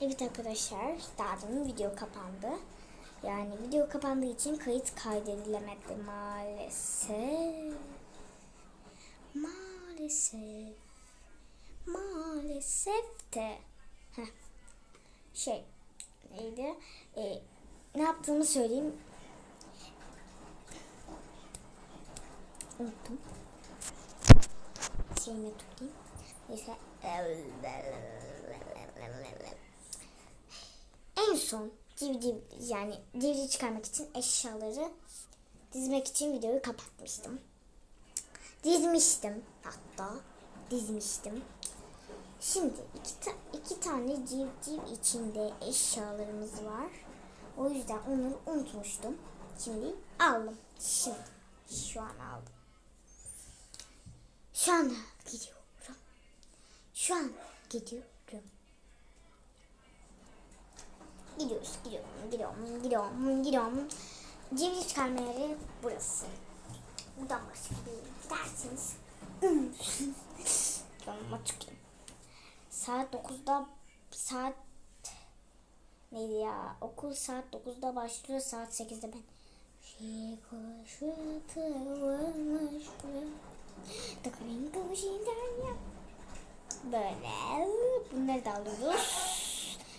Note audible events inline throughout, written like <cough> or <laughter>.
Evet arkadaşlar, daha demin video kapandı. Yani video kapandığı için kayıt kaydedilemedi maalesef. Maalesef. Maalesef de. Heh. Şey, neydi? Ee, ne yaptığımı söyleyeyim. Unuttum. Şeyimi tutayım. Neyse. En son DVD yani DVD çıkarmak için eşyaları dizmek için videoyu kapatmıştım. Dizmiştim hatta. Dizmiştim. Şimdi iki, ta- iki tane civciv içinde eşyalarımız var. O yüzden onları unutmuştum. Şimdi aldım. Şimdi şu an aldım. Şu anda gidiyorum. Şu an gidiyorum. Gidiyoruz, gidiyorum, gidiyorum, gidiyorum, gidiyorum. Civciv çıkarma burası. Buradan başka gidersiniz. Yoluma çıkayım. Saat 9'da saat neydi ya? Okul saat 9'da başlıyor. Saat 8'de ben şey yap. Böyle bunları da alıyoruz.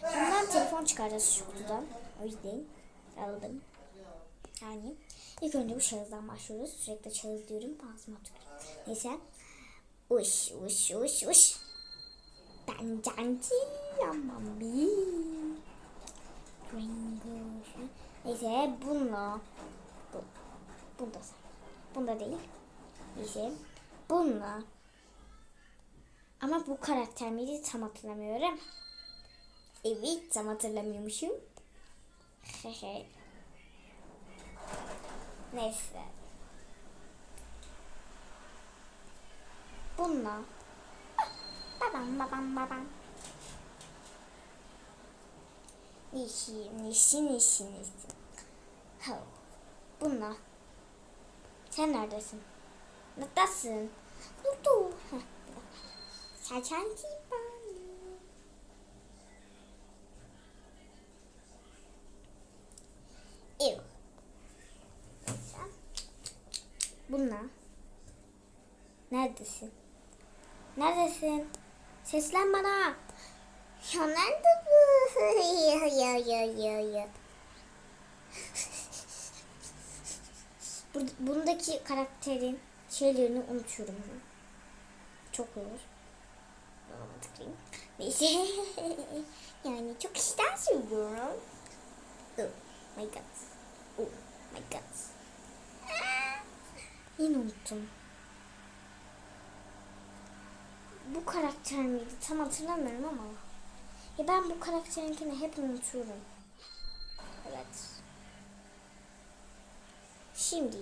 Bundan telefon çıkaracağız şu kutudan. O yüzden aldım. Yani ilk önce bu şahızdan başlıyoruz. Sürekli şahız diyorum. Tükürüyorum. Neyse. Uş uş uş uş. Ben cancı yapmam bir. Neyse bununla. Bu. Bunda. Bunda değil. Neyse. Bununla. Ama bu karakter miydi tam hatırlamıyorum. Evet tam hatırlamıyormuşum. <laughs> Neyse. Bununla. Babam babam babam. Nişi nişi nişi nişi. Ha. Bununla. Sen neredesin? Neredesin? Dur. Heh. Saçancı Bununla. Neredesin? Neredesin? Seslen bana. Ya nerede bu? <laughs> ya ya ya ya ya. Bundaki karakterin şeylerini unutuyorum. ben. Çok olur. Tıklayayım. Neyse. <laughs> yani çok işten söylüyorum. Oh my god. Oh my god. Yine unuttum. Bu karakter miydi? Tam hatırlamıyorum ama. Ya ben bu karakterinkini hep unutuyorum. Evet. Şimdi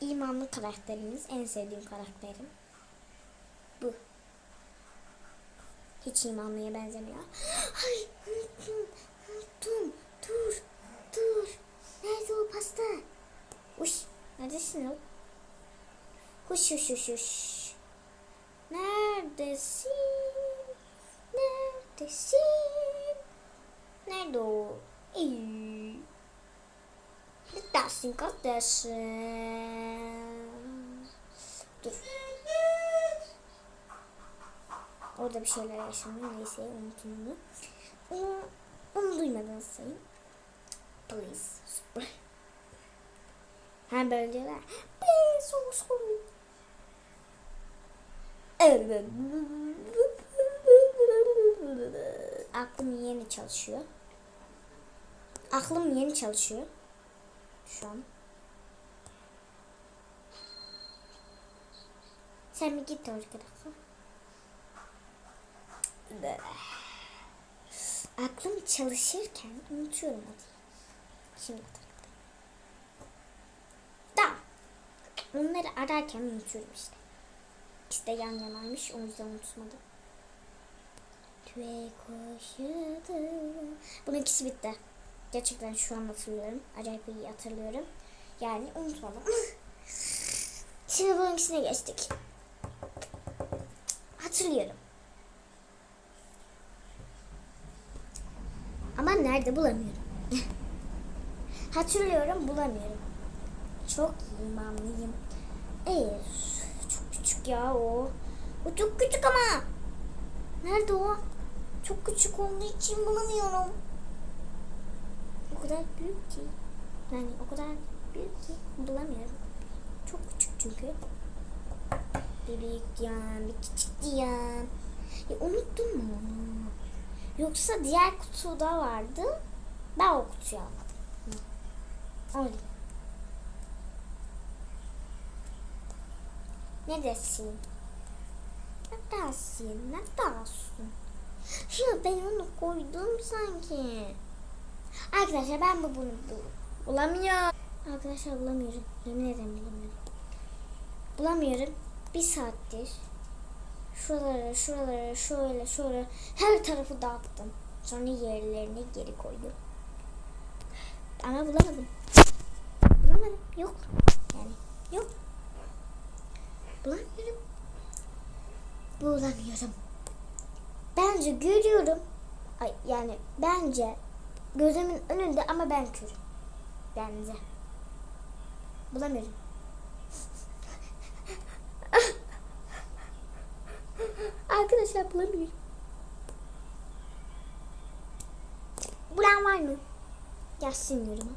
imanlı karakterimiz en sevdiğim karakterim. Bu. Hiç imanlıya benzemiyor. <gasps> Ay unuttum. Unuttum. Dur. Dur. Neredesin? Huş huş huş huş. Neredesin? Neredesin? Nerede o? İyi. Neredesin kardeşim? Dur. Orada bir şeyler yaşanıyor. Neyse unutun onu. Onu, onu duymadınız sayın. Please. Super. Ha böyle diyorlar. Please so sorry. Evet. Aklım yeni çalışıyor. Aklım yeni çalışıyor. Şu an. Sen bir git oraya. Böyle. Aklım çalışırken unutuyorum hadi. Şimdi. Da. Onları ararken unutuyorum işte. De yan yanaymış o yüzden unutmadım. Tüve koşudu. Bunun ikisi bitti. Gerçekten şu an hatırlıyorum. Acayip iyi hatırlıyorum. Yani unutmadım. <laughs> Şimdi bunun ikisine geçtik. Hatırlıyorum. Ama nerede bulamıyorum. <laughs> Hatırlıyorum bulamıyorum. Çok imanlıyım. Eğer çok küçük ya o. O çok küçük ama. Nerede o? Çok küçük olduğu için bulamıyorum. O kadar büyük ki. Yani o kadar büyük ki bulamıyorum. Çok küçük çünkü. Büyük yan, bir küçük yan. Ya unuttum mu onu? Yoksa diğer kutuda vardı. Ben o kutuyu almadım. Öyle. Ne desin? Ne dersin? Ne dersin? Ya ben onu koydum sanki. Arkadaşlar ben bu bunu bu. Bulamıyorum. Arkadaşlar bulamıyorum. Yemin ederim bulamıyorum. Bulamıyorum. Bir saattir. Şuralara, şuralara, şöyle, şöyle her tarafı dağıttım. Sonra yerlerine geri koydum. Ama bulamadım. Bulamadım. Yok. Yani yok. Bulamıyorum. Bulamıyorum. Bence görüyorum. Ay, yani bence gözümün önünde ama ben körüm. Bence. Bulamıyorum. <laughs> Arkadaşlar bulamıyorum. Bulan var mı? Yazsın.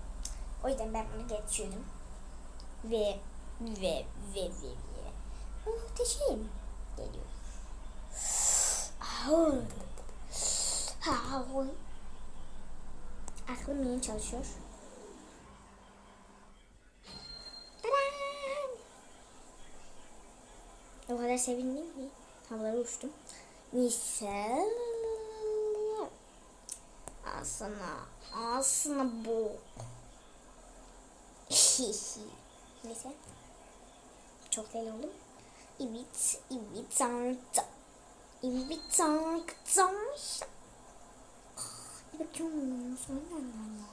O yüzden ben bunu geçiyorum. Ve ve ve ve. Muhteşem geliyor. Aklım yeni çalışıyor. O kadar sevindim ki havalara uçtum. Neyse. Aslında, aslında bu. <laughs> Neyse. Çok deli oldum. Evet, evet, artık. Evet, artık. Bir bakıyorum, sonra ne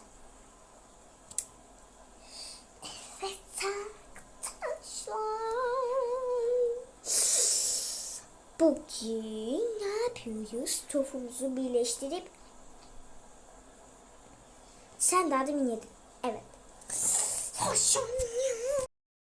Evet, arkadaşlar. Bugün ne yapıyoruz? Tofumuzu birleştirip sen daha demin yedin. Evet. Hoşçakalın.